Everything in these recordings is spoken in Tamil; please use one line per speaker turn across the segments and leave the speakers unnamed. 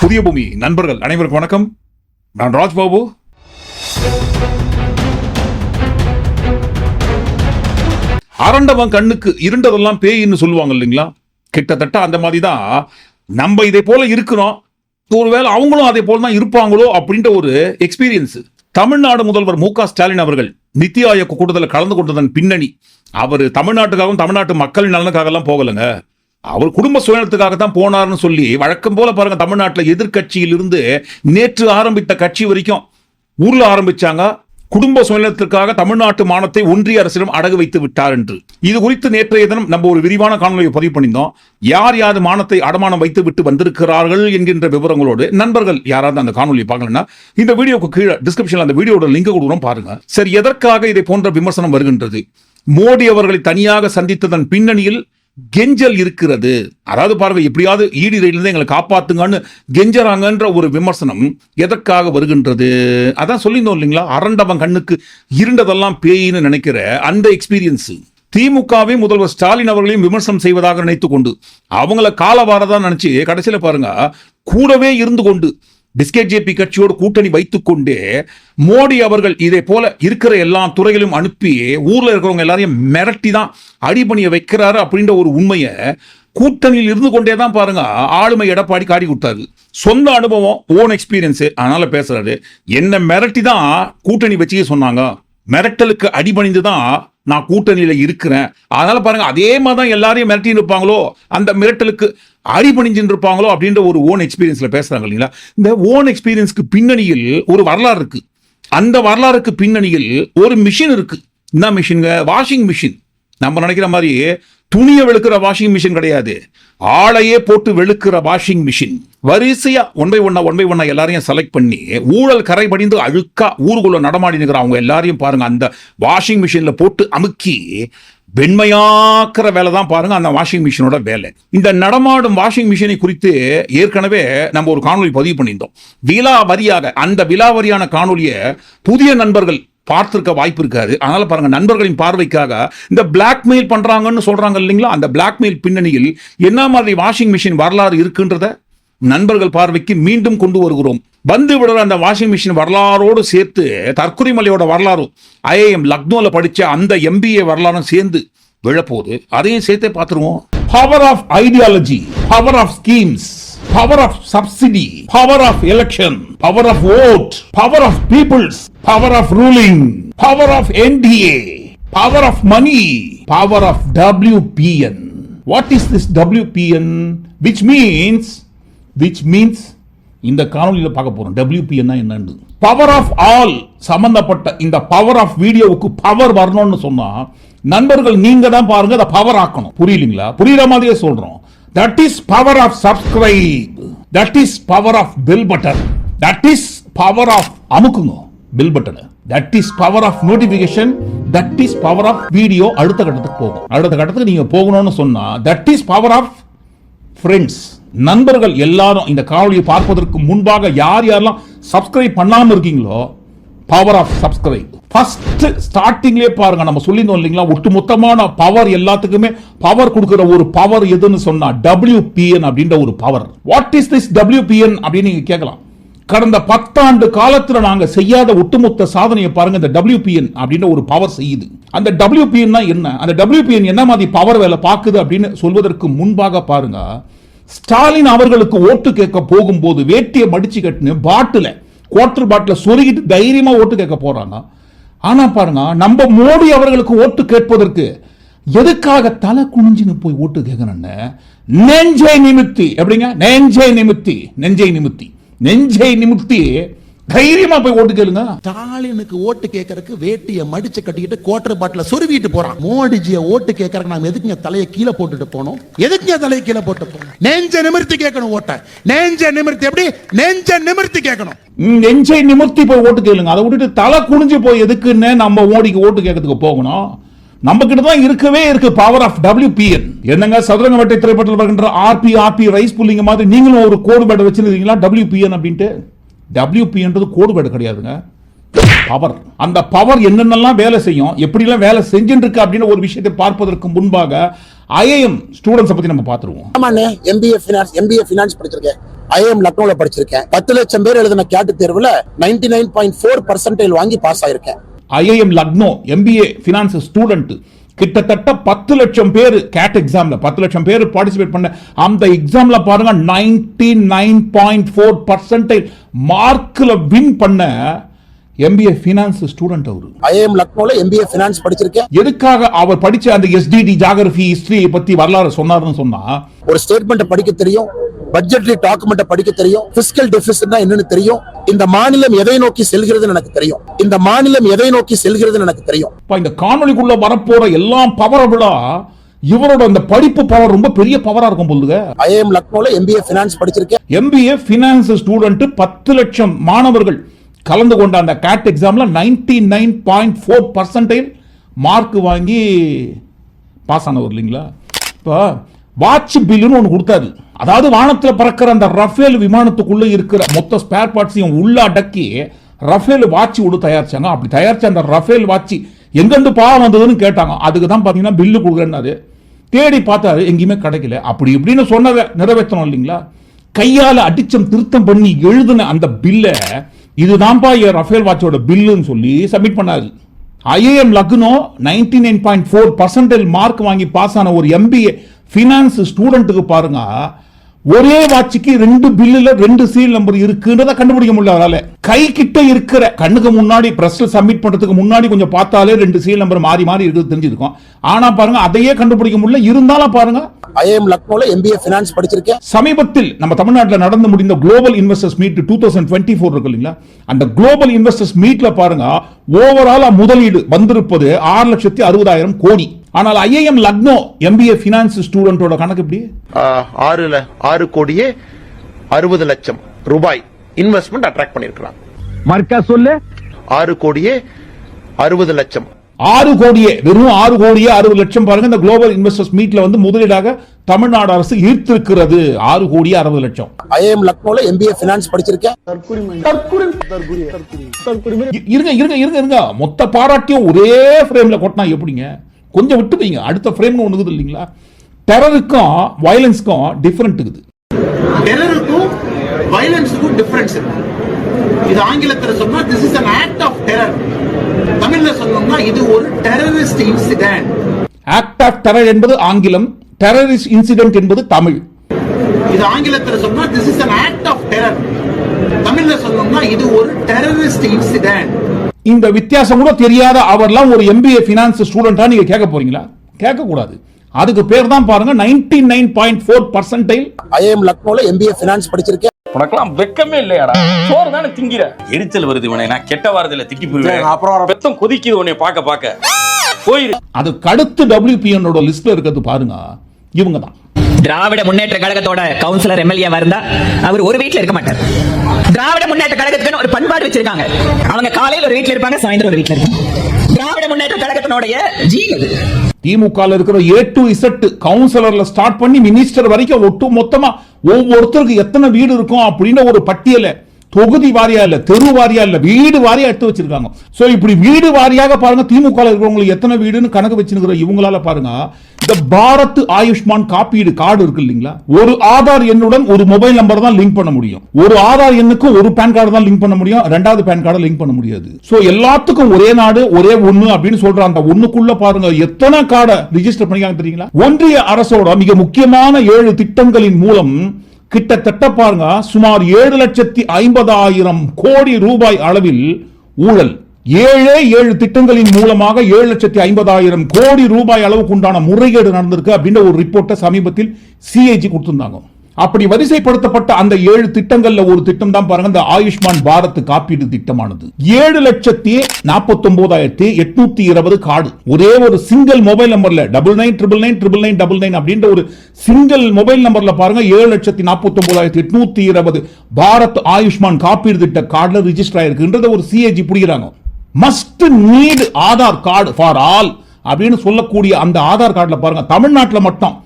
புதிய பூமி. நண்பர்கள் அனைவருக்கும் வணக்கம். நான் ராஜ்பாபு. அரண்டவன் கண்ணுக்கு இருண்டதெல்லாம் பேயின்னு சொல்லுவாங்க இல்லைங்களா? கிட்டத்தட்ட அந்த மாதிரி தான் நம்ம இதே போல இருக்கிறோம். ஒருவேளை அவங்களும் அதே போல தான் இருப்பாங்களோ அப்படின்ற ஒரு எக்ஸ்பீரியன்ஸ் தமிழ்நாடு முதல்வர் மு க ஸ்டாலின் அவர்கள் நித்தி ஆயோக் கூட்டத்தில் கலந்து கொண்டதன் பின்னணி. அவர் தமிழ்நாட்டுக்காகவும் தமிழ்நாட்டு மக்களின் நலனுக்காகலாம் போகலைங்க. அவர் குடும்ப சுயநலத்துக்காக தான் போனார்னு சொல்லி வழக்கம் போல பாருங்க தமிழ்நாட்டில் எதிர்க்கட்சியில் இருந்து நேற்று ஆரம்பித்த கட்சி வரைக்கும் ஊர்ல ஆரம்பிச்சாங்க. குடும்ப சுயநலத்திற்காக தமிழ்நாட்டு மானத்தை ஒன்றிய அரசிடம் அடகு வைத்து விட்டார் என்று. இது குறித்து நேற்றைய தினம் நம்ம ஒரு விரிவான காணொலியை பதிவு பண்ணியிருந்தோம். யார் யார் மானத்தை அடமானம் வைத்து விட்டு வந்திருக்கிறார்கள் என்கின்ற விவரங்களோடு நண்பர்கள் யாராவது அந்த காணொலியை பார்க்கலன்னா இந்த வீடியோக்கு கீழே டிஸ்கிரிப்ஷன்ல அந்த வீடியோட லிங்க் கொடுக்குறோம் பாருங்க. சரி எதற்காக இதை போன்ற விமர்சனம் வருகின்றது? மோடி அவர்களை தனியாக சந்தித்ததன் பின்னணியில் கெஞ்சல் இருக்கிறது. அதாவது பாருங்க எப்படியாவது ஈடி ரயிலிருந்து எங்களை காப்பாத்துங்கன்னு கெஞ்சறாங்கன்ற ஒரு விமர்சனம் எதற்காக வருகின்றது? அதான் சொல்லியிருந்தோம் இல்லைங்களா? அரண்டவன் கண்ணுக்கு இருண்டதெல்லாம் பேயின்னு நினைக்கிற அந்த எக்ஸ்பீரியன்ஸ் திமுகவே முதல்வர் ஸ்டாலின் அவர்களையும் விமர்சனம் செய்வதாக நினைத்து கொண்டு அவங்கள காலவாரதான் நினைச்சு கடைசியில பாருங்க கூடவே இருந்து கொண்டு பிஸ்கெட் ஜேபி கட்சியோடு கூட்டணி வைத்துக்கொண்டு மோடி அவர்கள் இதே போல இருக்கிற எல்லா துறைகளையும் அனுப்பி ஊர்ல இருக்கிறவங்க எல்லாரையும் மிரட்டி தான் அடிபணிய வைக்கிறாரு அப்படின்ற ஒரு உண்மையை கூட்டணியில் இருந்து கொண்டே தான் பாருங்க ஆளுமை எடப்பாடி காட்டி கொடுத்தாரு. சொந்த அனுபவம் ஓன் எக்ஸ்பீரியன்ஸ் அதனால பேசுறாரு. என்ன மிரட்டி தான் கூட்டணி வச்சுக்க சொன்னாங்க. மிரட்டலுக்கு அடிபணிந்து தான் நான் கூட்டணியில் இருக்கிறேன். அதனால பாருங்க அதே மாதிரி தான் எல்லாரையும் மிரட்டி இருப்பாங்களோ அந்த மிரட்டலுக்கு அடிபணிஞ்சுட்டு இருப்பாங்களோ அப்படின்ற ஒரு ஓன் எக்ஸ்பீரியன்ஸில் பேசுறாங்க இல்லைங்களா? இந்த ஓன் எக்ஸ்பீரியன்ஸ்க்கு பின்னணியில் ஒரு வரலாறு இருக்கு. அந்த வரலாறுக்கு பின்னணியில் ஒரு மிஷின் இருக்கு. என்ன மிஷின்ங்க வாஷிங் மிஷின் நம்ம நினைக்கிற மாதிரி துணியை வெளுக்கிற வாஷிங் மிஷின் கிடையாது. ஆளையே போட்டு வெளுக்கிற வாஷிங் மிஷின் வரிசையா ஒன் பை ஒன்னா ஒன் பை ஒன்னா எல்லாரையும் செலக்ட் பண்ணி ஊழல் கரை படிந்து அழுக்கா ஊருக்குள்ள நடமாடி நிற்கிற அவங்க எல்லாரையும் பாருங்க. அந்த வாஷிங் மிஷின்ல போட்டு அமுக்கி வெண்மையாக்குற வேலை தான் பாருங்க அந்த வாஷிங் மிஷினோட வேலை. இந்த நடமாடும் வாஷிங் மிஷினை குறித்து ஏற்கனவே நம்ம ஒரு காணொலி பதிவு பண்ணியிருந்தோம். விழா வரியாக அந்த விழா வரியான காணொலியை புதிய நண்பர்கள் பார்த்துருக்க வாய்ப்பு இருக்காது. அதனால பாருங்க நண்பர்களின் பார்வைக்காக இந்த பிளாக்மெயில் பண்றாங்கன்னு சொல்றாங்க இல்லைங்களா? அந்த பிளாக்மெயில் பின்னணியில் என்ன மாதிரி வாஷிங் மிஷின் வரலாறு இருக்குன்றத நண்பர்கள் பார்வைக்கு மீண்டும் கொண்டு வருகிறோம். வந்து விடுற அந்த வாஷிங் மிஷின் வரலாறோடு சேர்த்து தற்குறிமலையோட வரலாறும் ஐஏஎம் லக்னோல படிச்ச அந்த எம்பிஏ வரலாறும் சேர்ந்து விழப்போகுது. அதையும் சேர்த்தே பார்த்துருவோம். Power of ideology power of schemes power of subsidy power of election power of vote power of peoples power of ruling power of NDA power of money power of WPN what is this WPN which means which means இந்த காணொலியில் பார்க்க போறோம். டபிள்யூபிஎன் என்னன்னு. பவர் ஆஃப் ஆல் சம்பந்தப்பட்ட இந்த பவர் ஆஃப் வீடியோவுக்கு பவர் வரணும்னு சொன்னா நண்பர்கள் நீங்க தான் பாருங்க அதை பவர் ஆக்கணும். புரியலீங்களா புரியுற மாதிரியே சொல்றோம். That is power of subscribe that is power of bell button that is power of அமுக்குங்க bell பட்டனை that is power of notification that is power of video அடுத்த கட்டத்துக்கு போகும். அடுத்த கட்டத்துக்கு நீங்க போகணும்னு சொன்னா that is power of friends நண்பர்கள் எல்லாரும் இந்த காணொலியை பார்ப்பதற்கு முன்பாக யார் யாரெல்லாம் சப்ஸ்கிரைப் பண்ணாமல் இருக்கீங்களோ பவர் ஆஃப் சப்ஸ்கிரைப் ஃபர்ஸ்ட் ஸ்டார்டிங்லேயே பாருங்க நம்ம சொல்லியிருந்தோம் இல்லைங்களா? ஒட்டுமொத்தமான பவர் எல்லாத்துக்குமே பவர் கொடுக்குற ஒரு பவர் எதுன்னு சொன்னா டபிள்யூபிஎன் அப்படின்ற ஒரு power what is this WPN அப்படின்னு நீங்க கேட்கலாம். கடந்த பத்தாண்டு காலத்தில் நாங்கள் செய்யாத ஒட்டுமொத்த சாதனையை பாருங்க இந்த டபிள்யூபிஎன் அப்படின்ற ஒரு பவர் செய்யுது. அந்த டபிள்யூபிஎன் என்ன? அந்த டபிள்யூபிஎன் என்ன மாதிரி பவர் வேலை பார்க்குது அப்படின்னு சொல்வதற்கு முன்பாக பாருங்க ஸ்டாலின் அவர்களுக்கு ஓட்டு கேட்க போகும்போது வேட்டியை மடிச்சு கட்டினு பாட்டில் குவார்டர் பாட்டில் சொருகிட்டு தைரியமாக ஓட்டு கேட்க போகிறாங்க ஆனால் பாருங்க நம்ம மோடி அவர்களுக்கு ஓட்டு கேட்பதற்கு எதுக்காக தலை குனிஞ்சுன்னு போய் ஓட்டு கேட்கணும்னு? நெஞ்சை நிமித்தி எப்படிங்க? நெஞ்சை நிமித்தி நெஞ்சை நிமித்தி நெஞ்சை நிமித்தி தைரியமா போய் ஓட்டு கேளுங்க.
ஸ்டாலினுக்கு ஓட்டு கேட்கறதுக்கு வேட்டியை மடிச்சு கட்டிக்கிட்டு கோட்டர் பாட்டில சொருவிட்டு போறான். மோடிஜிய ஓட்டு கேட்கறதுக்கு நாம எதுக்குங்க தலையை கீழே போட்டுட்டு போனோம்? எதுக்குங்க தலையை கீழே போட்டு போனோம்? நெஞ்ச நிமிர்த்தி கேட்கணும் ஓட்ட. நெஞ்ச நிமிர்த்தி எப்படி? நெஞ்ச நிமிர்த்தி கேட்கணும்.
நெஞ்சை நிமிர்த்தி போய் ஓட்டு கேளுங்க. அதை விட்டுட்டு தலை குனிஞ்சு போய் எதுக்குன்னு நம்ம மோடிக்கு ஓட்டு கேட்கறதுக்கு போகணும். நம்ம கிட்ட தான் இருக்கவே இருக்கு பவர் ஆஃப் WPN என்னங்க? சதுரங்க வட்டை திரைப்படத்தில் வருகின்ற ஆர்பி ஆர்பி ரைஸ் புல்லிங்க மாதிரி நீங்களும் ஒரு கோடு பேட் வச்சிருக்கீங்களா WPN அப்படின்ட்டு? WPன்றது கோடு பேட் கிடையாதுங்க. பவர் அந்த பவர் என்னென்னலாம் வேலை செய்யும் எப்படிலாம் வேலை செஞ்சுட்டு இருக்கு அப்படின்னு ஒரு விஷயத்தை பார்ப்பதற்கு முன்பாக ஐஏஎம் ஸ்டூடெண்ட்ஸை பத்தி நம்ம பார்த்துருவோம்.
ஆமாண்ணே எம்பிஏ ஃபினான்ஸ் எம்பிஏ ஃபினான்ஸ் படிச்சிருக்கேன்.
ஐஎம் லக்னோல படிச்சிருக்கேன். பத்து லட்சம் பேர் எழுதின கேட்டு தேர்வுல ninety nine point four percentage வாங்கி pass ஆயிருக்கேன்.
IIM Lucknow MBA finance student கிட்டத்தட்ட பத்து லட்சம் பேர் கேட் எக்ஸாம்ல பத்து லட்சம் பேர் பார்ட்டிசிபேட் பண்ண அந்த எக்ஸாம்ல பாருங்க ninety nine point four percentage மார்க்ல win பண்ண எம்பிஏ ஃபினான்ஸ் ஸ்டூடெண்ட் அவரு.
ஐஎம் லக்னோல எம்பிஏ பினான்ஸ் படிச்சிருக்கேன்.
எதுக்காக அவர் படிச்ச அந்த எஸ்டிடி ஜாகிரபி ஹிஸ்டரி பத்தி வரலாறு சொன்னாருன்னு சொன்னா
ஒரு ஸ்டேட்மெண்ட் படிக்க தெரியும். பட்ஜெட்ரி டாக்குமெண்ட் படிக்க தெரியும். பிசிக்கல் டெபிசிட்னா என்னன்னு தெரியும். இந்த மாநிலம் எதை நோக்கி செல்கிறதுன்னு எனக்கு தெரியும். இந்த மாநிலம் எதை நோக்கி செல்கிறதுன்னு எனக்கு தெரியும்.
இப்ப இந்த காணொளிக்குள்ள வரப்போற எல்லாம் பவரை விட இவரோட அந்த படிப்பு பவர் ரொம்ப பெரிய பவரா இருக்கும் போலுங்க
ஐஎம் லக்னோல எம்பிஏ பினான்ஸ் படிச்சிருக்கேன்.
எம்பிஏ ஃபினான்ஸ் ஸ்டூடெண்ட் பத்து லட்சம் மாணவர்கள் கலந்து கொண்ட அந்த கேட் எக்ஸாம்ல ninety nine point four percentage mark வாங்கி பாஸ் ஆனவர் இல்லைங்களா? இப்போ வாட்ச் பில்லுன்னு ஒன்று கொடுத்தாரு. அதாவது வானத்தில் பறக்கிற அந்த ரஃபேல் விமானத்துக்குள்ளே இருக்கிற மொத்த ஸ்பேர் பார்ட்ஸையும் உள்ள அடக்கி ரஃபேல் வாட்ச் விட தயாரிச்சாங்க. அப்படி தயாரிச்ச அந்த ரஃபேல் வாட்ச் எங்கேருந்து பா வந்ததுன்னு கேட்டாங்க. அதுக்கு தான் பார்த்தீங்கன்னா பில்லு கொடுக்குறேன்னாரு. தேடி பார்த்தாரு எங்கேயுமே கிடைக்கல. அப்படி இப்படின்னு சொன்னதை நிறைவேற்றணும் இல்லைங்களா? கையால் அடிச்சம் திருத்தம் பண்ணி எழுதின அந்த பில்லை இதுதான்ப்பா என் ரஃபேல் வாட்சோட பில்லுன்னு சொல்லி சப்மிட் பண்ணாரு. IAM Lucknow ninety nine point four percentage mark வாங்கி பாஸ் ஆன ஒரு எம்பிஏ ஃபினான்ஸ் ஸ்டூடெண்ட்டுக்கு பாருங்க ஒரே வாட்சுக்கு ரெண்டு பில்லுல ரெண்டு சீல் நம்பர் இருக்குன்றத கண்டுபிடிக்க முடியல அவரால. கை கிட்ட இருக்கிற கண்ணுக்கு முன்னாடி பிரஸ்ல சப்மிட் பண்றதுக்கு முன்னாடி கொஞ்சம் பார்த்தாலே ரெண்டு சீல் நம்பர் மாறி மாறி இருக்குது தெரிஞ்சிருக்கும். ஆனா பாருங்க அதையே கண்டுபிடிக்க முடியல. இருந்தாலும் பாருங்க
ஐஎம் லக்னோல எம்பிஏ பினான்ஸ் படிச்சிருக்கேன்.
சமீபத்தில் நம்ம தமிழ்நாட்டில் நடந்து முடிந்த global investors meet two thousand twenty four இருக்கு இல்லைங்களா? அந்த குளோபல் இன்வெஸ்டர்ஸ் மீட்ல பாருங்க ஓவராலா முதலீடு வந்திருப்பது ஆறு லட்சத்தி அறுபதாயிரம் கோடி. ஆனால் ஐஏஎம் லக்னோ எம்பிஏ ஃபினான்ஸ் ஸ்டூடெண்டோட கணக்கு எப்படி?
ஆஹ், ஆறு கோடியே அறுபது லட்சம் ரூபாய் இன்வெஸ்ட்மெண்ட் அட்ராக்ட் பண்ணிருக்கிறாங்க
மர்க்கா சொல்லு.
ஆறு கோடியே அறுபது லட்சம்.
ஆறு கோடியே வெறும் ஆறு கோடியே அறுபது லட்சம் பாருங்க. இந்த குளோபல் இன்வெஸ்டர்ஸ் மீட்ல வந்து முதலீடாக தமிழ்நாடு அரசு ஈர்த்திருக்கிறது. ஆறு கோடியே அறுபது லட்சம்.
ஐஎம் லக்னோல எம்பிஏ பினான்ஸ் படிச்சிருக்கேன்.
இருங்க இருங்க இருங்க இருங்க. மொத்த பாராட்டியும் ஒரே ஃப்ரேம்ல கொட்டினா எப்படிங்க? கொஞ்சம் விட்டு வைங்க அடுத்த ஃப்ரேம்னு ஒன்று இருக்குது இல்லைங்களா? டெரருக்கும் வயலன்ஸ்க்கும் டிஃபரெண்ட் இருக்குது.
டெரருக்கும் வயலன்ஸுக்கும் டிஃபரன்ஸ் இருக்கு. இது ஆங்கிலத்துல சொன்னா this is an act of terror தமிழ்ல சொல்லணும்னா இது ஒரு terrorist incident
act of terror என்பது ஆங்கிலம் டெரரிஸ்ட் இன்சிடென்ட் என்பது தமிழ்.
இது ஆங்கிலத்துல சொன்னா this is an act of terror தமிழ்ல சொல்லணும்னா இது ஒரு டெரரிஸ்ட் இன்சிடென்ட்
இந்த வித்தியாசம் கூட தெரியாத அவர்லாம் ஒரு எம்பிஏ ஃபினான்ஸ் ஸ்டூடெண்டா நீங்க கேட்க போறீங்களா? கேட்க கூடாது அதுக்கு பேர் தான் பாருங்க ninety nine point four percentile
IM லக்னோல MBA finance படிச்சிருக்கேன்.
உனக்கெல்லாம் வெக்கமே இல்லையாடா. சோறு தானே திங்கிற. எரிச்சல் வருது இவனை நான் கெட்ட வாரத்துல திட்டி போயிருவேன் அப்புறம் பெத்தம் கொதிக்குது உன்னை பார்க்க பார்க்க. போயிரு.
அதுக்கு அடுத்து டபிள்யூபிஎன்னோட லிஸ்ட்ல இருக்கிறது பாருங்க இவங்க தான்
திராவிட முன்னேற்ற கழகத்தோட கவுன்சிலர் எம்எல்ஏ இருந்தா அவர் ஒரு வீட்டுல இருக்க மாட்டார். திராவிட முன்னேற்ற கழகத்துக்குன்னு ஒரு பண்பாடு வச்சிருக்காங்க. அவங்க காலையில ஒரு வீட்ல இருப்பாங்க சாயந்தரம் ஒரு வீட்டுல இருப்பாங்க. திராவிட முன்னேற்ற கழகத்தினுடைய ஜீன் அது.
திமுக இருக்கிற ஏ டு இசட் கவுன்சிலர்ல ஸ்டார்ட் பண்ணி மினிஸ்டர் வரைக்கும் ஒட்டு மொத்தமா ஒவ்வொருத்தருக்கு எத்தனை வீடு இருக்கும் அப்படின்னு ஒரு பட்டியலை தொகுதி வாரியா இல்ல தெரு வாரியா இல்ல வீடு வாரியா எடுத்து வச்சிருக்காங்க. சோ இப்படி வீடு வாரியாக பாருங்க திமுக இருக்கிறவங்களுக்கு எத்தனை வீடுன்னு கணக்கு வச்சிருக்கிற இவங்களால பாருங்க இந்த பாரத் ஆயுஷ்மான் காப்பீடு கார்டு இருக்கு இல்லைங்களா? ஒரு ஆதார் எண்ணுடன் ஒரு மொபைல் நம்பர் தான் லிங்க் பண்ண முடியும். ஒரு ஆதார் எண்ணுக்கு ஒரு பேன் கார்டு தான் லிங்க் பண்ண முடியும் ரெண்டாவது பேன் கார்டை லிங்க் பண்ண முடியாது. சோ எல்லாத்துக்கும் ஒரே நாடு ஒரே ஒண்ணு அப்படின்னு சொல்ற அந்த ஒண்ணுக்குள்ள பாருங்க எத்தனை கார்டை ரிஜிஸ்டர் பண்ணிக்காங்க தெரியுங்களா? ஒன்றிய அரசோட மிக முக்கியமான ஏழு திட்டங்களின் மூலம் கிட்டத்தட்ட பாருங்க சுமார் ஏழு லட்சத்தி ஐம்பதாயிரம் கோடி ரூபாய் அளவில் ஊழல். ஏழே ஏழு திட்டங்களின் மூலமாக ஏழு லட்சத்தி ஐம்பதாயிரம் கோடி ரூபாய் அளவுக்கு உண்டான முறைகேடு நடந்திருக்கு அப்படின்ற ஒரு ரிப்போர்ட்டை சமீபத்தில் சிஐஜி கொடுத்திருந்தாங்க. அப்படி வரிசைப்படுத்தப்பட்ட அந்த ஏழு திட்டங்கள்ல ஒரு திட்டம் தான் பாருங்க இந்த ஆயுஷ்மான் பாரத் காப்பீடு திட்டமானது. ஏழு லட்சத்தி நாற்பத்தி ஒன்பதாயிரத்தி எட்நூத்தி இருபது கார்டு. ஒரே ஒரு சிங்கிள் மொபைல் நம்பர்ல double nine triple nine triple nine double nine அப்படின்ற ஒரு சிங்கிள் மொபைல் நம்பர்ல பாருங்க ஏழு லட்சத்தி நாற்பத்தி ஒன்பதாயிரத்தி எட்நூத்தி இருபது பாரத் ஆயுஷ்மான் காப்பீடு திட்ட கார்டுல ரிஜிஸ்டர் ஆயிருக்குன்றத ஒரு CAG புரியுறாங்க. Must need Aadhaar card for all அப்படின்னு சொல்லக்கூடிய அந்த ஆதார் கார்டில் பாருங்க தமிழ்நாட்டில் மட்டும்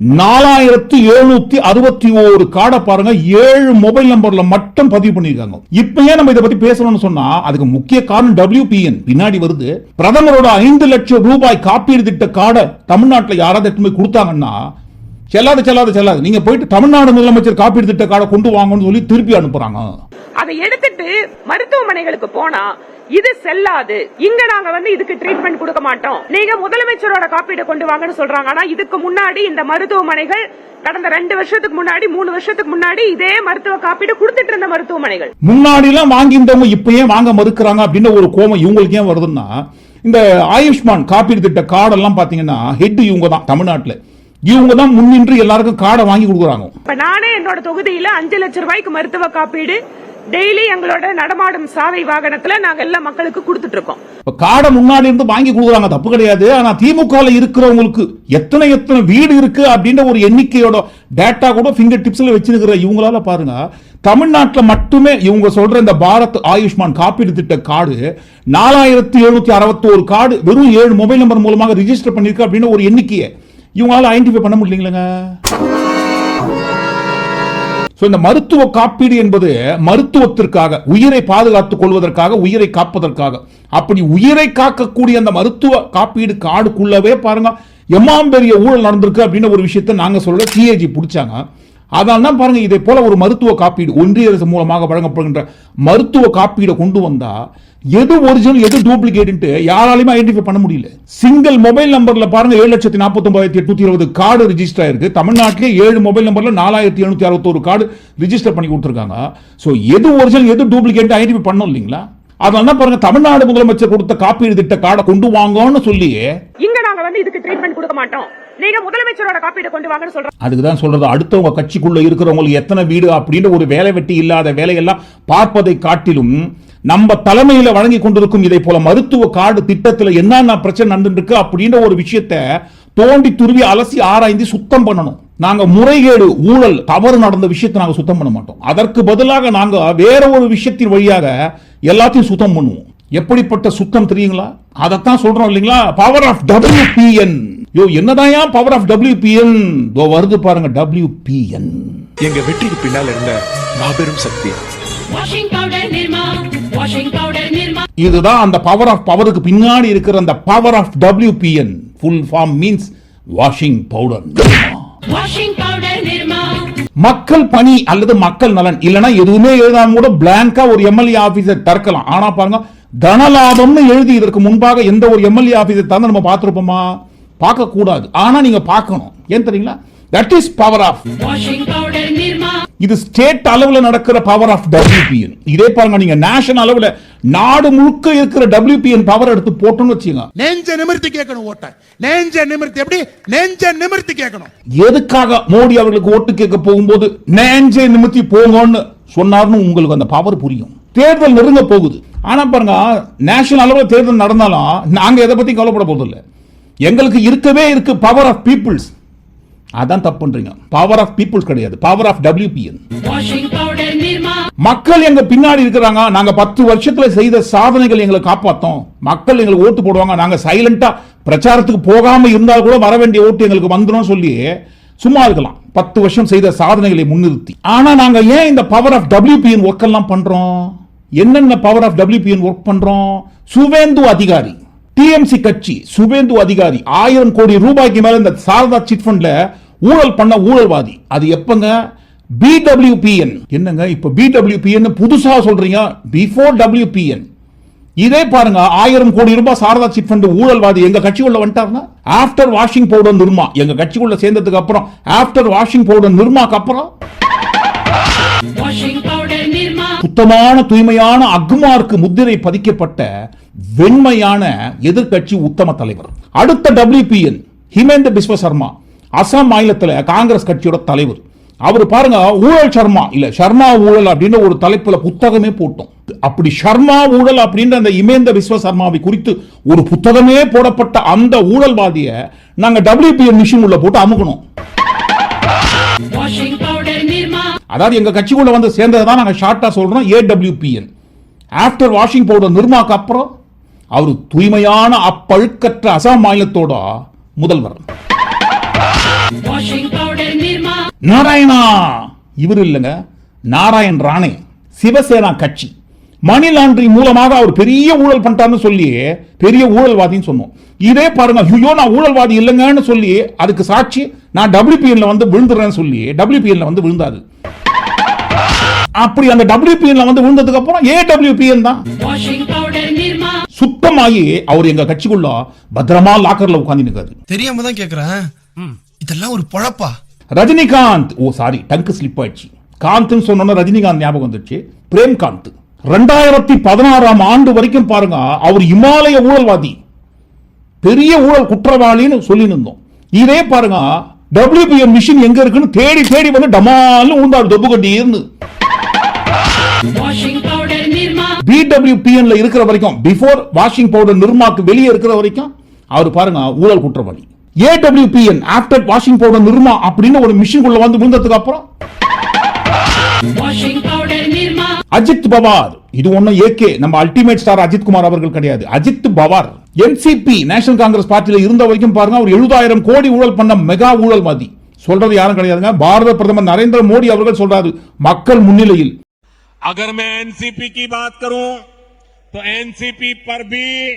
நாலாயிரத்தி எழுநூத்தி அறுபத்தி ஒரு கார்டை பாருங்க ஏழு மொபைல் நம்பர்ல மட்டும் பதிவு பண்ணிருக்காங்க இப்ப ஏன் நம்ம இதை பத்தி பேசணும்னு சொன்னா அதுக்கு முக்கிய காரணம் டபிள்யூபிஎன் பின்னாடி வருது. பிரதமரோட ஐந்து லட்சம் ரூபாய் காப்பீடு திட்ட கார்டை தமிழ்நாட்டுல யாராவது எடுத்து போய் கொடுத்தாங்கன்னா செல்லாது செல்லாது செல்லாது. நீங்க போயிட்டு தமிழ்நாடு முதலமைச்சர் காப்பீடு திட்ட கார்டை கொண்டு வாங்கன்னு சொல்லி திருப்பி அனுப்புறாங்க.
அதை எடுத்துட்டு மருத்துவமனைகளுக்கு போனா இது செல்லாது. இங்க நாங்க வந்து இதுக்கு ட்ரீட்மெண்ட் கொடுக்க மாட்டோம். நீங்க முதலமைச்சரோட காப்பீடு கொண்டு வாங்கன்னு சொல்றாங்க. ஆனா இதுக்கு முன்னாடி இந்த மருத்துவமனைகள் கடந்த ரெண்டு வருஷத்துக்கு முன்னாடி மூணு வருஷத்துக்கு முன்னாடி இதே மருத்துவ காப்பீடு கொடுத்துட்டு இருந்த மருத்துவமனைகள்.
முன்னாடி எல்லாம் வாங்கியிருந்தவங்க இப்ப ஏன் வாங்க மறுக்கிறாங்க அப்படின்னு ஒரு கோபம் இவங்களுக்கு ஏன் வருதுன்னா இந்த ஆயுஷ்மான் காப்பீடு திட்ட கார்டெல்லாம் பாத்தீங்கன்னா ஹெட் இவங்க தான் தமிழ்நாட்டுல. இவங்க தான் முன்னின்று எல்லாருக்கும் கார்டை வாங்கி கொடுக்குறாங்க.
இப்ப நானே என்னோட தொகுதியில அஞ்சு லட்சம் ரூபாய்க்கு மருத்துவ காப்பீடு டெய்லி எங்களோட நடமாடும் சாலை வாகனத்துல நாங்க எல்லா மக்களுக்கு கொடுத்துட்டு இருக்கோம்.
இப்ப காடை முன்னாடி இருந்து வாங்கி கொடுக்குறாங்க. தப்பு கிடையாது. ஆனா திமுக இருக்கிறவங்களுக்கு எத்தனை எத்தனை வீடு இருக்கு அப்படின்ற ஒரு எண்ணிக்கையோட டேட்டா கூட ஃபிங்கர் டிப்ஸ்ல வச்சிருக்கிற இவங்களால பாருங்க. தமிழ்நாட்டுல மட்டுமே இவங்க சொல்ற இந்த பாரத் ஆயுஷ்மான் காப்பீடு திட்ட கார்டு நாலாயிரத்தி எழுநூத்தி அறுபத்தோரு கார்டு வெறும் ஏழு மொபைல் நம்பர் மூலமாக ரிஜிஸ்டர் பண்ணியிருக்கு அப்படின்னு ஒரு எண்ணிக்கையை இவங்களால ஐடென்டிஃபை பண்ண முடியலங்களேங்க? சோ இந்த மருத்துவ காப்பீடு என்பது மருத்துவத்திற்காக உயிரை பாதுகாத்துக் கொள்வதற்காக உயிரை காப்பதற்காக. அப்படி உயிரை காக்கக்கூடிய அந்த மருத்துவ காப்பீடு கார்டுக்குள்ளவே பாருங்க எம்மாம் பெரிய ஊழல் நடந்திருக்கு அப்படின்னு ஒரு விஷயத்தை நாங்க சொல்ல சிஏஜி பிடிச்சாங்க. அதனால தான் பாருங்க இதே போல ஒரு மருத்துவ காப்பீடு ஒன்றிய அரசு மூலமாக வழங்கப்படுகின்ற மருத்துவ காப்பீடை கொண்டு வந்தா எது ஒரிஜினல் எது டூப்ளிகேட்டு யாராலையுமே ஐடென்டிஃபை பண்ண முடியல. சிங்கிள் மொபைல் நம்பர்ல பாருங்க ஏழு லட்சத்தி நாற்பத்தி ஒன்பதாயிரத்தி எட்நூத்தி இருபது கார்டு ரிஜிஸ்டர் ஆயிருக்கு. தமிழ்நாட்டிலே ஏழு மொபைல் நம்பர்ல நாலாயிரத்தி எழுநூத்தி அறுபத்தோரு கார்டு ரிஜிஸ்டர் பண்ணி கொடுத்துருக்காங்க. ஸோ எது ஒரிஜினல் எது டூப்ளிகேட் ஐடென்டிஃபை பண்ணோம் இல்லைங்களா? அதனால தான் பாருங்க தமிழ்நாடு முதலமைச்சர் கொடுத்த காப்பீடு திட்ட கார்டை கொண்டு வாங்கன்னு சொல்லி
இங்க நாங்க வந்து இதுக்கு ட்ரீட்மெண்ட் கொடுக்க மாட்டோம். நீங்க முதலமைச்சரோட காப்பீடு கொண்டு வாங்கன்னு
சொல்றேன் அதுக்குதான் சொல்றது அடுத்தவங்க கட்சிக்குள்ள இருக்கிறவங்களுக்கு எத்தனை வீடு அப்படின்னு ஒரு வேலை வெட்டி இல்லாத வேலையெல்லாம் பார்ப்பதை காட்டிலும் நம்ம தலைமையில வழங்கி கொண்டிருக்கும் இதை போல மருத்துவ கார்டு திட்டத்துல என்னென்ன பிரச்சனை நடந்துருக்கு இருக்கு அப்படின்ற ஒரு விஷயத்தை தோண்டி துருவி அலசி ஆராய்ந்து சுத்தம் பண்ணணும். நாங்க முறைகேடு ஊழல் தவறு நடந்த விஷயத்தை நாங்க சுத்தம் பண்ண மாட்டோம். அதற்கு பதிலாக நாங்க வேற ஒரு விஷயத்தின் வழியாக எல்லாத்தையும் சுத்தம் பண்ணுவோம். எப்படிப்பட்ட சுத்தம் தெரியுங்களா? அதைத்தான் சொல்றோம் இல்லைங்களா? பவர் ஆஃப் டபிள்யூபிஎன் யோ என்னதான் பவர் ஆஃப் டபிள்யூபிஎன் வருது பாருங்க டபிள்யூபிஎன்
எங்க வெற்றிக்கு பின்னால் இருந்த மாபெரும் சக்தி.
இதுதான் அந்த பவர் ஆஃப் பவருக்கு பின்னாடி இருக்கிற அந்த power of WPN full form means
washing powder
மக்கள் பணி அல்லது மக்கள் நலன் இல்லனா எதுவுமே எழுதாம கூட பிளாங்கா ஒரு எம்எல்ஏ ஆபீஸர் திறக்கலாம். ஆனா பாருங்க தனலாபம்னு எழுதி இதற்கு முன்பாக எந்த ஒரு எம்எல்ஏ ஆபீஸர் தந்து நம்ம பார்த்திருப்போமா? பார்க்க கூடாது ஆனா நீங்க பார்க்கணும். ஏன் தெரியுங்களா? தட் இஸ் பவர் ஆஃப் இது ஸ்டேட் அளவுல நடக்கிற பவர் ஆஃப் WPN இதே பாருங்க நீங்க நேஷனல் அளவுல நாடு முழுக்க இருக்கிற WPN பவர் எடுத்து போட்டோம்னு வச்சுங்க
நெஞ்ச நிமிர்த்தி கேட்கணும் ஓட்ட. நெஞ்ச நிமிர்த்தி எப்படி? நெஞ்ச நிமிர்த்தி கேட்கணும்.
எதுக்காக மோடி அவர்களுக்கு ஓட்டு கேட்க போகும்போது நேஞ்சே நிமித்தி போங்கன்னு சொன்னார்னு உங்களுக்கு அந்த பவர் புரியும். தேர்தல் நெருங்க போகுது. ஆனா பாருங்க நேஷனல் அளவுல தேர்தல் நடந்தாலும் நாங்க எதை பத்தி கவலைப்பட போதில்லை எங்களுக்கு இருக்கவே இருக்கு பவர் ஆஃப் பீப்புள்ஸ் அதான் தப்பு பண்றீங்க பவர் ஆஃப் பீப்புள்ஸ் கிடையாது பவர் ஆஃப்
nirma.
மக்கள் எங்க பின்னாடி இருக்கிறாங்க. நாங்க பத்து வருஷத்துல செய்த சாதனைகள் எங்களை காப்பாத்தோம். மக்கள் எங்களுக்கு ஓட்டு போடுவாங்க. நாங்க சைலண்டா பிரச்சாரத்துக்கு போகாம இருந்தால் கூட வர வேண்டிய ஓட்டு எங்களுக்கு வந்துடும் சொல்லி சும்மா இருக்கலாம். பத்து வருஷம் செய்த சாதனைகளை முன்னிறுத்தி. ஆனா நாங்க ஏன் இந்த பவர் ஆஃப் டபிள்யூபிஎன் ஒர்க் எல்லாம் பண்றோம்? என்னென்ன பவர் ஆஃப் டபிள்யூபிஎன் ஒர்க் பண்றோம்? சுவேந்து அதிகாரி. டிஎம்சி கட்சி சுவேந்து அதிகாரி ஆயிரம் கோடி ரூபாய்க்கு மேல இந்த சாரதா சிட் ஃபண்ட்ல ஊழல் பண்ண ஊழல்வாதி. அது எப்பங்க? பிடபிள்யூபிஎன் என்னங்க? இப்ப பிடபிள்யூபிஎன் புதுசா சொல்றீங்க? பிஃபோர் டபிள்யூபிஎன் இதே பாருங்க ஆயிரம் கோடி ரூபாய் சாரதா சிட் ஃபண்ட் ஊழல்வாதி எங்க கட்சிக்குள்ள வந்துட்டாருன்னா ஆஃப்டர் வாஷிங் பவுடர் நிர்மா. எங்க கட்சிக்குள்ள சேர்ந்ததுக்கு அப்புறம் ஆஃப்டர் வாஷிங் பவுடர் நிர்மாக்கு அப்புறம் சுத்தமான தூய்மையான அக்மார்க்கு முத்திரை பதிக்கப்பட்ட வெண்மையான எதிர்க்கட்சி உத்தம தலைவர். அடுத்த டபிள்யூபிஎன் ஹிமேந்த பிஸ்வ சர்மா அசாம் மாநிலத்தில் காங்கிரஸ் கட்சியோட தலைவர். அவர் பாருங்க ஊழல் சர்மா இல்ல சர்மா ஊழல் அப்படின்னு ஒரு தலைப்புல புத்தகமே போட்டோம். அப்படி சர்மா ஊழல் அப்படின்ற அந்த இமேந்த விஸ்வ சர்மாவை குறித்து ஒரு புத்தகமே போடப்பட்ட அந்த ஊழல்வாதிய நாங்க டபிள்யூபிஎன் மிஷின் உள்ள போட்டு
nirma.
அதாவது எங்க கட்சிக்குள்ள வந்து சேர்ந்ததை தான் நாங்க ஷார்ட்டா சொல்றோம் ஏடபிள்யூபிஎன் ஆஃப்டர் வாஷிங் பவுடர் நிர்மாக்கு அப்புறம் அவர் தூய்மையான அப்பழுக்கற்ற அசாம் மாநிலத்தோட முதல்வர். நாராயணா இவர் இல்லைங்க நாராயண் ராணே சிவசேனா கட்சி. மணி லாண்டரிங் மூலமாக அவர் பெரிய ஊழல் பண்ணிட்டாருன்னு சொல்லி பெரிய ஊழல்வாதின்னு சொன்னோம். இதே பாருங்க ஐயோ நான் ஊழல்வாதி இல்லைங்கன்னு சொல்லி அதுக்கு சாட்சி நான் டபிள்யூபிஎன்ல வந்து விழுந்துறேன்னு சொல்லி டபிள்யூபிஎன்ல வந்து விழுந்தாரு. அப்படி அந்த டபிள்யூபிஎன்ல வந்து விழுந்ததுக்கு அப்புறம் ஏடபிள்யூபிஎன் தான். சுத்தமாகி அவர் எங்க கட்சிக்குள்ள பத்திரமா லாக்கர்ல உட்கார்ந்து நிற்காரு
தெரியாம தான் கேக்குறேன். இதெல்லாம் ஒரு பொழப்பா?
Rajinikanth oh sorry tongue slip ஆயிடுச்சு. காந்த்னு சொன்னோன்னா ரஜினிகாந்த் ஞாபகம் வந்துச்சு பிரேம்காந்த் ரெண்டாயிரத்தி பதினாறாம் ஆண்டு வரைக்கும் பாருங்க அவர் இமாலய ஊழல்வாதி. பெரிய ஊழல் குற்றவாளின்னு சொல்லி இருந்தோம் இதே பாருங்க WPM மிஷின் எங்க இருக்குன்னு தேடி தேடி வந்து டமால்னு உண்டாரு தொப்பு கட்டி இருந்து. பிடபிள்யூபிஎன்ல இருக்கிற வரைக்கும் பிஃபோர் வாஷிங் பவுடர் நிர்மாக்கு வெளியே இருக்கிற வரைக்கும் அவர் பாருங்க ஊழல் குற்றவாளி. AWPN after washing powder Nirma அப்படின்னு ஒரு மிஷின் உள்ள வந்து விழுந்ததுக்கு அப்புறம் அஜித் பவார் இது ஒண்ணும் ஏகே நம்ம அல்டிமேட் ஸ்டார் அஜித் குமார் அவர்கள் கிடையாது. அஜித் பவார் என்சிபி நேஷனல் காங்கிரஸ் பார்ட்டியில இருந்த வரைக்கும் பாருங்க அவர் எழுபதாயிரம் கோடி ஊழல் பண்ண மெகா ஊழல்வாதி. சொல்றது யாரும் கிடையாதுங்க. பாரத பிரதமர் நரேந்திர மோடி அவர்கள் சொல்றாரு மக்கள் முன்னிலையில்.
अगर मैं एनसीपी की बात करूँ तो एनसीपी पर भी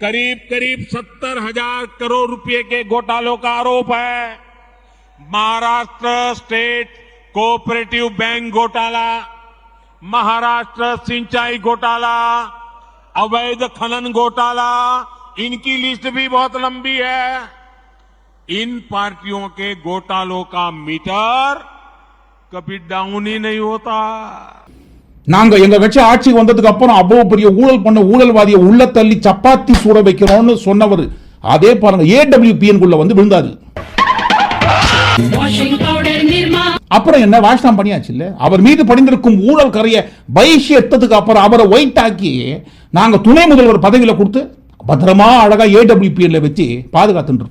करीब करीब सत्तर हज़ार करोड़ रुपए के घोटालों का आरोप है। महाराष्ट्र स्टेट कोऑपरेटिव बैंक घोटाला, महाराष्ट्र सिंचाई घोटाला, अवैध खनन घोटाला, इनकी लिस्ट भी बहुत लंबी है। इन पार्टियों के घोटालों का मीटर कभी डाउन ही नहीं होता।
நாங்க எங்க கட்சி ஆட்சிக்கு வந்ததுக்கு அப்புறம் அவ்வளவு பெரிய ஊழல் பண்ண ஊழல்வாதியை உள்ள தள்ளி சப்பாத்தி சூட வைக்கிறோம்னு சொன்னவர். அதே பாருங்க ஏடபிள்யூபிஎன் குள்ள வந்து விழுந்தாரு. அப்புறம் என்ன வாஷ்டாம் பண்ணியாச்சு இல்ல? அவர் மீது படிந்திருக்கும் ஊழல் கரையை பைஷி எடுத்ததுக்கு அப்புறம் அவரை ஒயிட் ஆக்கி நாங்க துணை முதல்வர் பதவியில கொடுத்து பத்திரமா அழகா ஏடபிள்யூபிஎன்ல வச்சு பாதுகாத்துட்டு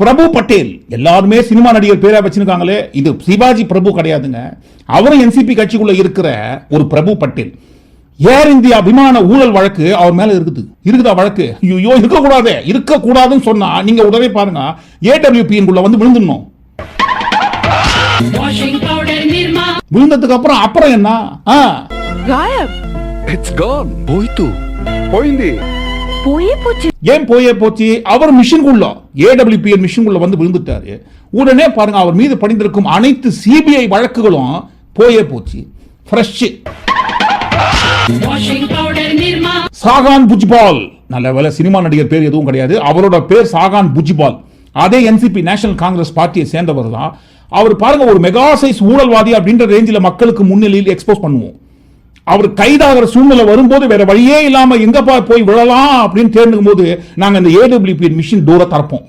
பிரபு பட்டேல் எல்லாருமே சினிமா நடிகர் பேரா வச்சிருக்காங்களே. இது சிவாஜி பிரபு கிடையாதுங்க. அவரும் என்சிபி கட்சிக்குள்ள இருக்கிற ஒரு பிரபு பட்டேல். ஏர் இந்தியா விமான ஊழல் வழக்கு அவர் மேல இருக்குது. இருக்குதா வழக்கு? ஐயோ இருக்க கூடாது இருக்க கூடாதுன்னு சொன்னா நீங்க உடனே பாருங்க. ஏடபிள்யூபிஎன் குள்ள வந்து விழுந்துடணும். விழுந்ததுக்கு அப்புறம் அப்புறம் என்ன? ஆ,
ఇట్స్ గాన్ పోయితు పోయింది
ஏன் போயே போச்சு அவர் மிஷின்குள்ள ஏடபிள்யூபிஎன் மிஷின்குள்ள வந்து விழுந்துட்டாரு உடனே பாருங்க அவர் மீது படிந்திருக்கும் அனைத்து சிபிஐ வழக்குகளும் போயே போச்சு fresh
washing powder Nirma,
Chhagan Bhujbal நல்ல வேலை சினிமா நடிகர் பேர் எதுவும் கிடையாது அவரோட பேர் சாகான் புஜ்பால் அதே என்சிபி நேஷனல் காங்கிரஸ் பார்ட்டியை சேர்ந்தவர் தான் அவர் பாருங்க ஒரு மெகா சைஸ் ஊழல்வாதி அப்படின்ற ரேஞ்சில் மக்களுக்கு முன்னிலையில் எக்ஸ்போஸ் பண்ணுவோம் அவர் கைதாகிற சூழ்நிலை வரும்போது வேற வழியே இல்லாம எங்க போய் விழலாம் அப்படின்னு தேர்ந்துக்கும் போது நாங்க இந்த ஏடபிள்யூபி மிஷின் தூர தரப்போம்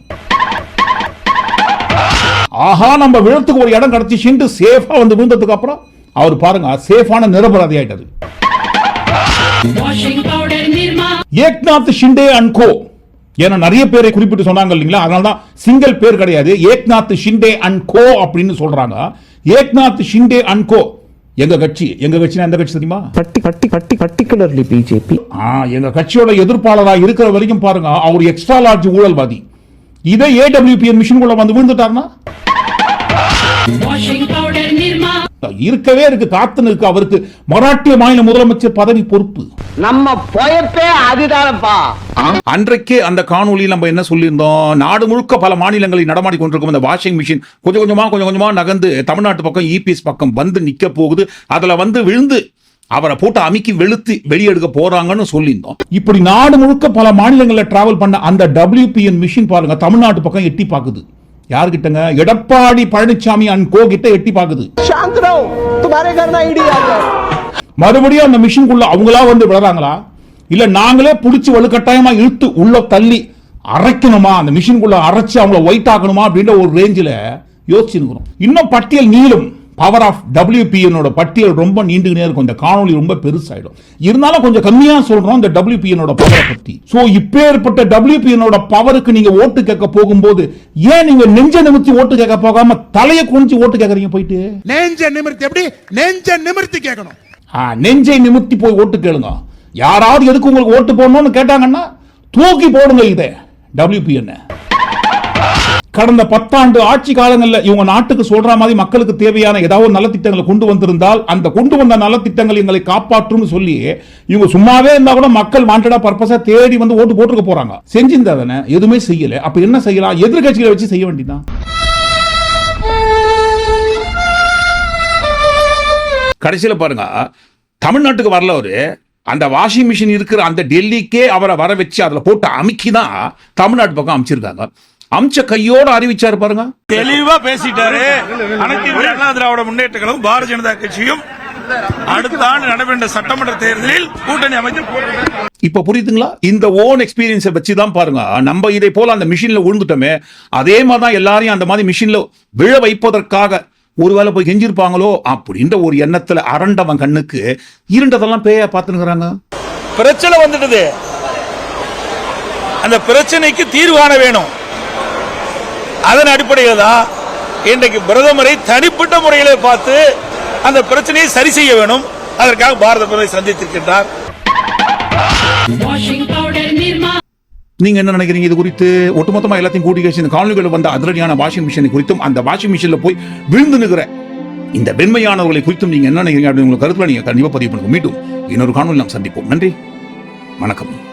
ஆஹா நம்ம விழத்துக்கு ஒரு இடம் கிடைச்சிச்சுட்டு சேஃபா வந்து விழுந்ததுக்கு அப்புறம் அவர் பாருங்க சேஃபான நிரபராதி ஆயிட்டது ஏக்நாத் ஷிண்டே அண்ட் கோ ஏன்னா நிறைய பேரை குறிப்பிட்டு சொன்னாங்க இல்லைங்களா? அதனால தான் சிங்கிள் பேர் கிடையாது. ஏக்நாத் ஷிண்டே அண்ட் கோ அப்படின்னு சொல்றாங்க. ஏக்நாத் ஷிண்டே அண்ட் கோ எங்க கட்சி எங்க கட்சினா எந்த கட்சி தெரியுமா?
particularly BJP.
ஆ, எங்க கட்சியோட எதிர்ப்பாளரா இருக்கிற வரைக்கும் பாருங்க அவர் எக்ஸ்ட்ரா லார்ஜ் ஊழல்வாதி. இதே ஏடபிள்யூபிஎன் மிஷின்குள்ள வந்து விழுந்துட்டாருன்னா? இருக்கவே இருக்கு. காத்துன்னு இருக்கு. அவருக்கு மராட்டிய மாநில முதலமைச்சர் பதவி பொறுப்பு.
நம்ம பொயப்பே அதுதானப்பா.
அன்றைக்கே அந்த காணொளியில் நம்ம என்ன சொல்லியிருந்தோம்? நாடு முழுக்க பல மாநிலங்களில் நடமாடி கொண்டிருக்கும் அந்த வாஷிங் மிஷின் கொஞ்சம் கொஞ்சமா கொஞ்சம் கொஞ்சமா நகர்ந்து தமிழ்நாட்டு பக்கம் இபிஎஸ் பக்கம் வந்து நிக்க போகுது. அதுல வந்து விழுந்து அவரை போட்டு அமுக்கி வெளுத்து வெளியெடுக்க போறாங்கன்னு சொல்லியிருந்தோம். இப்படி நாடு முழுக்க பல மாநிலங்களில் டிராவல் பண்ண அந்த டபிள்யூபிஎன் மிஷின் பாருங்க தமிழ்நாட்டு பக்கம் எட்டி பாக்குது யார்கிட்டங்க? எடப்பாடி பழனிசாமி அண்ட் கோ கிட்ட எட்டி பாக்குது. மறுபடியும் அந்த மிஷின்குள்ள அவங்களா வந்து விழுறாங்களா? இல்ல நாங்களே புடிச்சு வலுக்கட்டாயமா இழுத்து உள்ள தள்ளி அரைக்கணுமா? அந்த மிஷின்குள்ள அரைச்சு அவங்கள ஒயிட் ஆக்கணுமா அப்படின்ற ஒரு ரேஞ்சில யோசிச்சுருக்கிறோம் இன்னும் பட்டியல் நீளும். பவர் ஆஃப் டபிள்யூபிஎனோட பட்டியல் ரொம்ப நீண்டுகினே இருக்கும். இந்த காணொளி ரொம்ப பெருசாயிடும். இருந்தாலும் கொஞ்சம் கம்மியா சொல்றோம் இந்த டபிள்யூபிஎனோட பவரை பத்தி. சோ இப்பேற்பட்ட டபிள்யூபிஎனோட பவருக்கு நீங்க ஓட்டு கேட்க போகும்போது ஏன் நீங்க நெஞ்ச நிமித்தி ஓட்டு கேட்க போகாம தலையை குனிஞ்சு ஓட்டு கேட்கறீங்க போயிட்டு?
நெஞ்ச நிமிர்த்தி எப்படி? நெஞ்ச நிமிர்த்தி கேட்கணும்.
ஆ, நெஞ்சை நிமித்தி போய் ஓட்டு கேளுங்க. யாராவது எதுக்கு உங்களுக்கு ஓட்டு போடணும்னு கேட்டாங்கன்னா தூக்கி போடுங்க இதை. டபிள்யூபிஎன் கடந்த பத்தாண்டு ஆட்சி காலங்கள்ல இவங்க நாட்டுக்கு சொல்ற மாதிரி மக்களுக்கு தேவையான ஏதாவது நலத்திட்டங்களை கொண்டு வந்திருந்தால் அந்த கொண்டு வந்த நலத்திட்டங்கள் எங்களை காப்பாற்றும்னு சொல்லி இவங்க சும்மாவே இருந்தா கூட மக்கள் வாண்டடா பர்பஸா தேடி வந்து ஓட்டு போட்டுக்க போறாங்க. செஞ்சிருந்தாதானே எதுவுமே செய்யல. அப்ப என்ன செய்யலாம்? எதிர்கட்சிகளை வச்சு செய்ய வேண்டியதான் கடைசியில பாருங்க. தமிழ்நாட்டுக்கு வரல ஒரு அந்த வாஷிங் மிஷின் இருக்கிற அந்த டெல்லிக்கே அவரை வர வச்சு அதுல போட்டு அமுக்கி தான் தமிழ்நாட்டு பக்கம் அமைச்சிருக்காங்க. அமிச்ச கையோட அறிவிச்சாரு பாருங்க.
தெளிவா பேசிட்டாரு. அனைத்து அண்ணா திராவிட முன்னேற்ற கழகம் பாரதிய ஜனதா கட்சியும் அடுத்த ஆண்டு நடைபெற்ற சட்டமன்ற தேர்தலில் கூட்டணி போட்டிருக்காங்க.
இப்ப புரியுதுங்களா? இந்த ஓன் எக்ஸ்பீரியன்ஸை வச்சு தான் பாருங்க. நம்ம இதை போல அந்த மிஷின்ல விழுந்துட்டோமே அதே மாதிரி தான் எல்லாரையும் அந்த மாதிரி மிஷின்ல விழ வைப்பதற்காக ஒருவேளை போய் கெஞ்சிருப்பாங்களோ அப்படின்ற ஒரு எண்ணத்துல அரண்டவன் கண்ணுக்கு இருண்டதெல்லாம் பேய பார்த்துனுக்குறாங்க
பிரச்சனை வந்துடுது. அந்த பிரச்சனைக்கு தீர்வு காண வேணும். அதன் அடிப்படையில் தான் இன்றைக்கு பிரதமரை தனிப்பட்ட முறையிலே பார்த்து அந்த பிரச்சனையை சரி செய்ய வேணும். அதற்காக பாரத பிரதமரை சந்தித்திருக்கின்றார்.
நீங்க என்ன நினைக்கிறீங்க? இது குறித்து ஒட்டுமொத்தமா எல்லாத்தையும் கூட்டி கழிச்சு இந்த காணொலிகள் வந்த அதிரடியான வாஷிங் மிஷினை குறித்தும் அந்த வாஷிங் மிஷின்ல போய் விழுந்து நிற்கிற இந்த வெண்மையானவர்களை குறித்தும் நீங்க என்ன நினைக்கிறீங்க? அப்படின்னு உங்க கருத்துல நீங்க கண்டிப்பா பதிவு பண்ணுங்க. மீண்டும் இன்னொரு காணொலி நாம் சந்திப்போம். நன்றி. வணக்கம்.